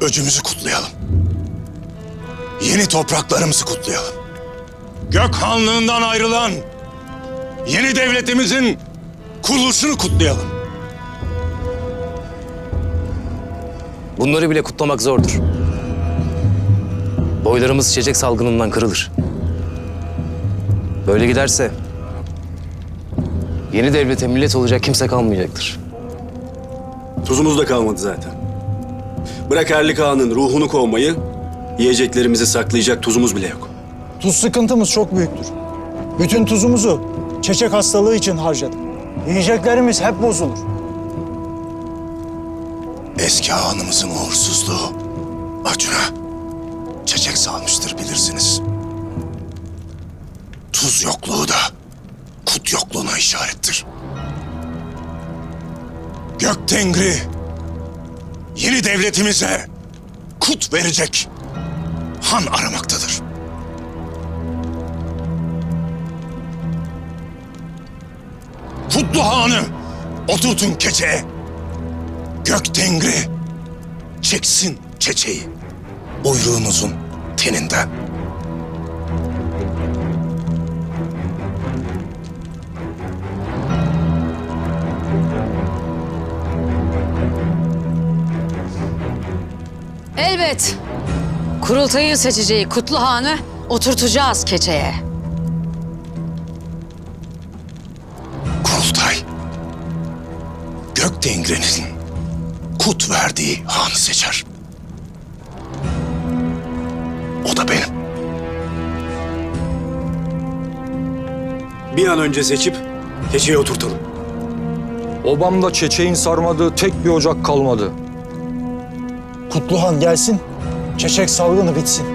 öcümüzü kutlayalım. Yeni topraklarımızı kutlayalım. Gök Hanlığından ayrılan yeni devletimizin kuruluşunu kutlayalım. Bunları bile kutlamak zordur. Boylarımız çiçek salgınından kırılır. Böyle giderse yeni devlete millet olacak kimse kalmayacaktır. Tuzumuz da kalmadı zaten. Bırak Erlik Ağa'nın ruhunu kovmayı, yiyeceklerimizi saklayacak tuzumuz bile yok. Tuz sıkıntımız çok büyüktür. Bütün tuzumuzu çeçek hastalığı için harcadık. Yiyeceklerimiz hep bozulur. Eski ağanımızın uğursuzluğu Acun'a çiçek salmıştır bilirsiniz. Tuz yokluğu da kut yokluğuna işarettir. Gök Tengri yeni devletimize kut verecek han aramaktadır. Kutlu Han'ı oturtun keçeye. Gök Tengri çeksin çeçeği buyruğunuzun teninden. Elbet. Kurultayın seçeceği Kutlu Han'ı oturtacağız keçeye. Kurultay Gök Tengri'nin kut verdiği hanı seçer. O da benim. Bir an önce seçip keçeye oturtalım. Obamda çeçeğin sarmadığı tek bir ocak kalmadı. Kutluhan gelsin, çeçek salgını bitsin.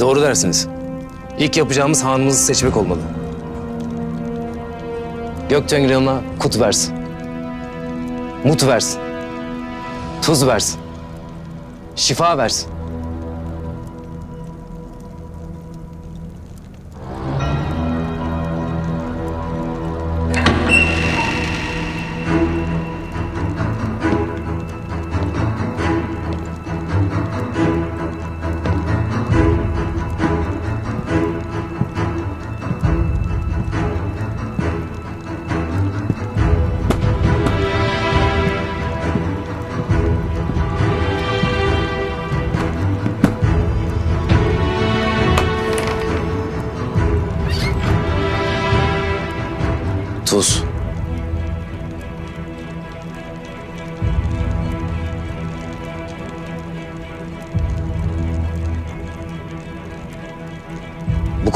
Doğru dersiniz. İlk yapacağımız hanımızı seçmek olmalı. Gök Tengri ona kut versin. Mut versin. Tuz versin. Şifa versin.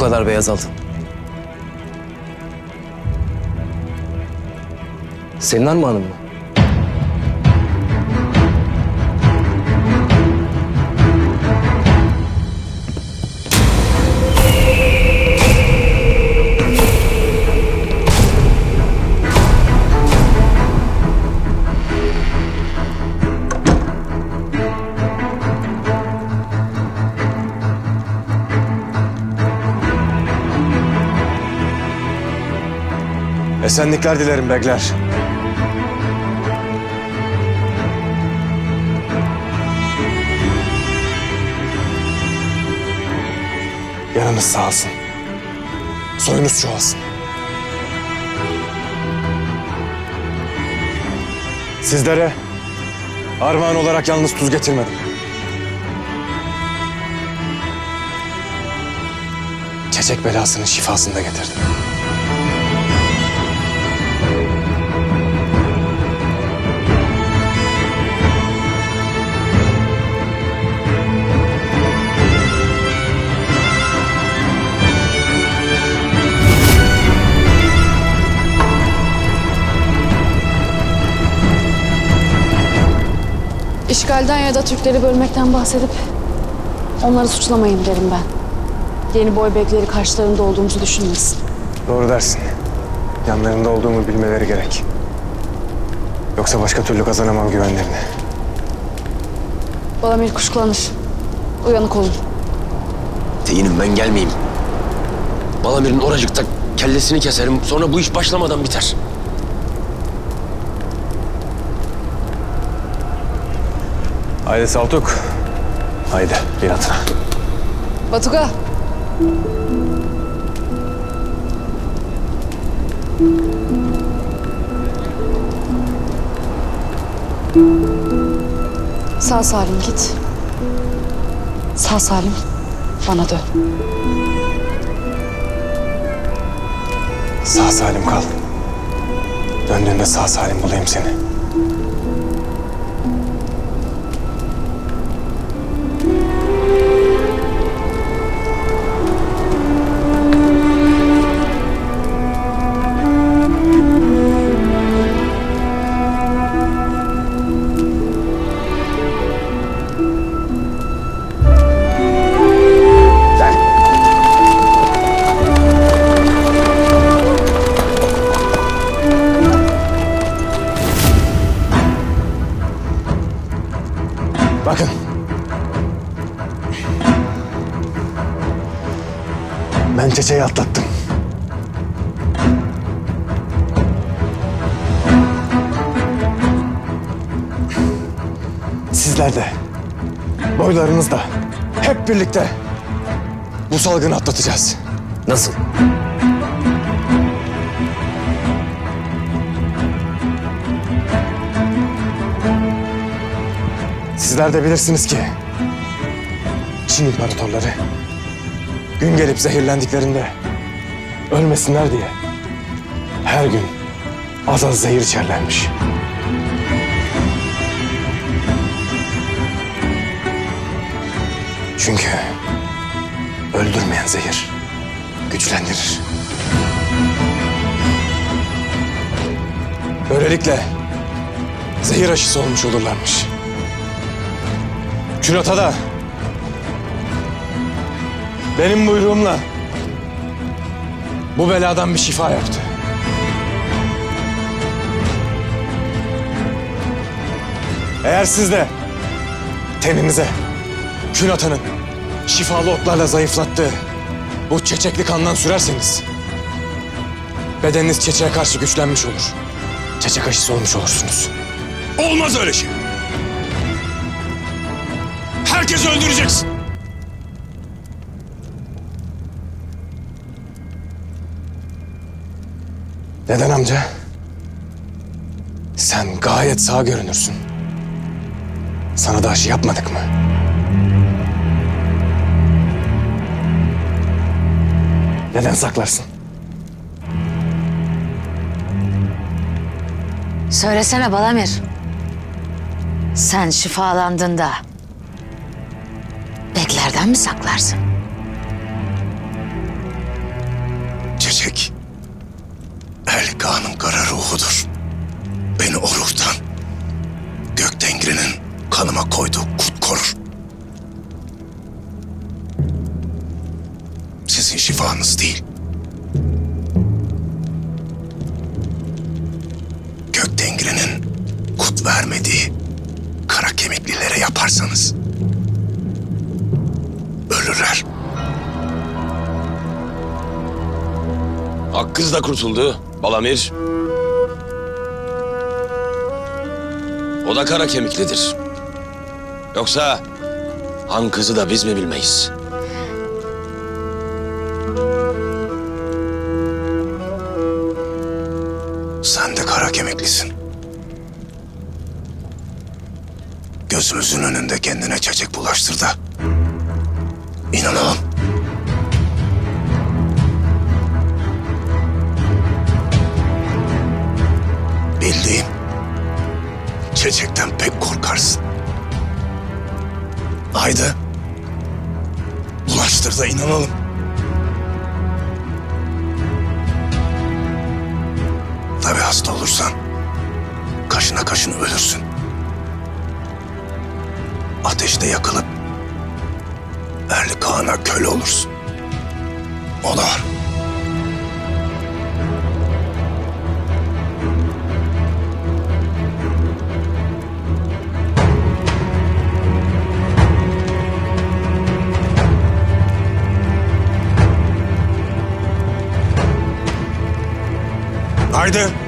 Kadar beyaz altın. Senin armağanın mı? Esenlikler dilerim begler. Yanınız sağ olsun. Soyunuz çoğalsın. Sizlere armağan olarak yalnız tuz getirmedim. Çiçek belasının şifasını da getirdim. İşgalden ya da Türkleri bölmekten bahsedip onları suçlamayın derim ben. Yeni boy bekleri karşılarında olduğumuzu düşünmesin. Doğru dersin. Yanlarında olduğumu bilmeleri gerek. Yoksa başka türlü kazanamam güvenlerini. Balamir kuşkulanır. Uyanık olun. Teyinim ben gelmeyeyim. Balamir'in oracıkta kellesini keserim. Sonra bu iş başlamadan biter. Haydi Saltuk. Haydi bir atına. Batuga. Sağ salim git. Sağ salim bana dön. Sağ salim kal. Döndüğünde sağ salim bulayım seni. Ben çeçeyi atlattım. Sizler de, boylarınız da hep birlikte bu salgını atlatacağız. Nasıl? Sizler de bilirsiniz ki Çin imparatorları gün gelip zehirlendiklerinde ölmesinler diye her gün az az zehir içerlermiş. Çünkü öldürmeyen zehir güçlendirir. Böylelikle zehir aşısı olmuş olurlarmış. Külata da benim buyruğumla bu beladan bir şifa yaptı. Eğer siz de teninize külatanın şifalı otlarla zayıflattığı bu çeçekli kandan sürerseniz bedeniniz çeçeğe karşı güçlenmiş olur. Çeçek aşısı olmuş olursunuz. Olmaz öyle şey. Herkesi öldüreceksin. Neden amca? Sen gayet sağ görünürsün. Sana da aşı yapmadık mı? Neden saklarsın? Söylesene Balamir. Sen şifalandığında beklerden mi saklarsın? Kanıma koyduğu kut korur. Sizin şifanız değil. Gök tengrinin kut vermediği kara kemiklilere yaparsanız ölürler. Hakkız da kurtuldu Balamir. O da kara kemiklidir. Yoksa han kızı da biz mi bilmeyiz? Sen de kara kemiklisin. Gözümüzün önünde kendine çiçek bulaştır da. İnanalım. Bildiğim çiçekten pek korkarsın. Haydi. Bulaştır da inanalım. Tabii hasta olursan kaşına kaşın ölürsün. Ateşte yakılıp Erli Kağan'a köle olursun. O da var. Haydi.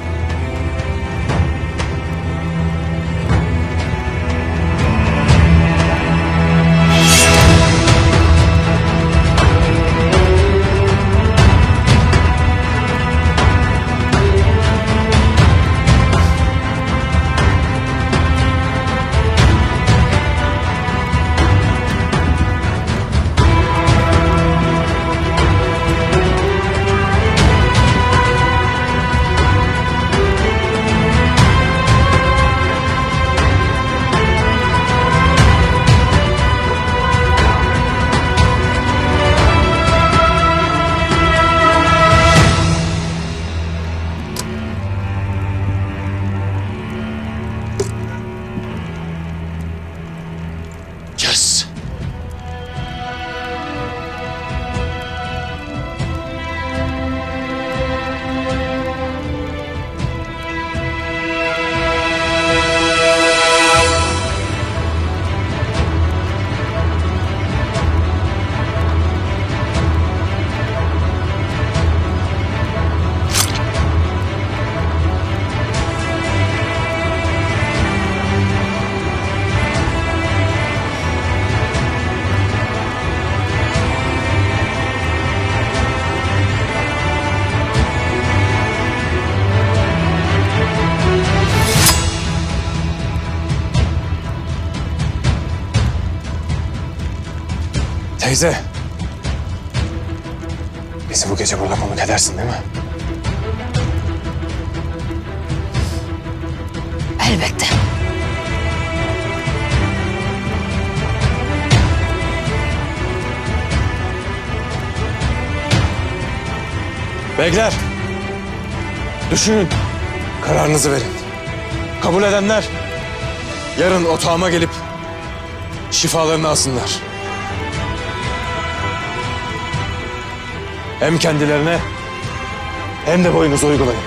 Teyze. Bizi bu gece burada konuk edersin değil mi? Elbette. Beyler. Düşünün. Kararınızı verin. Kabul edenler yarın otağıma gelip şifalarını alsınlar. Hem kendilerine hem de boyunuzu uygulayın.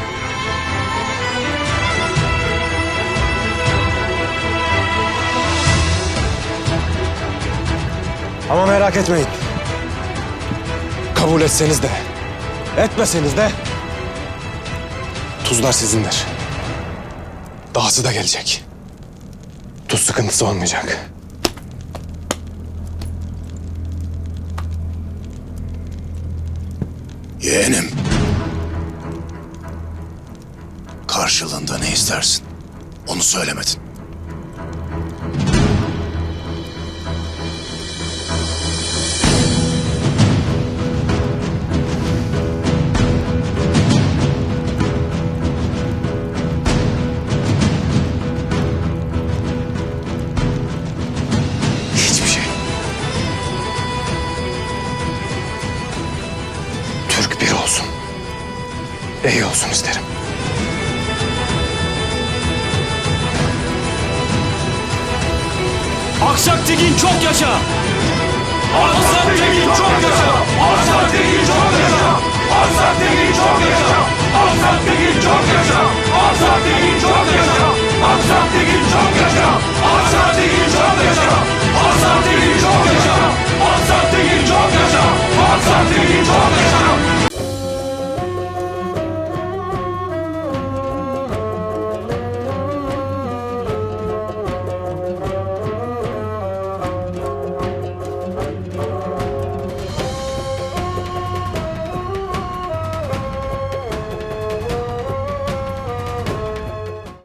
Ama merak etmeyin. Kabul etseniz de, etmeseniz de tuzlar sizindir. Dahası da gelecek. Tuz sıkıntısı olmayacak. Yeğenim. Karşılığında ne istersin? Onu söylemedin. iyi olsun isterim. Aksak Tekin çok yaşa! Aksak Tekin çok yaşa! Aksak Tekin çok yaşa! Aksak Tekin çok yaşa! Aksak Tekin çok yaşa! Aksak Tekin çok yaşa! Aksak Tekin çok yaşa! Aksak Tekin çok yaşa!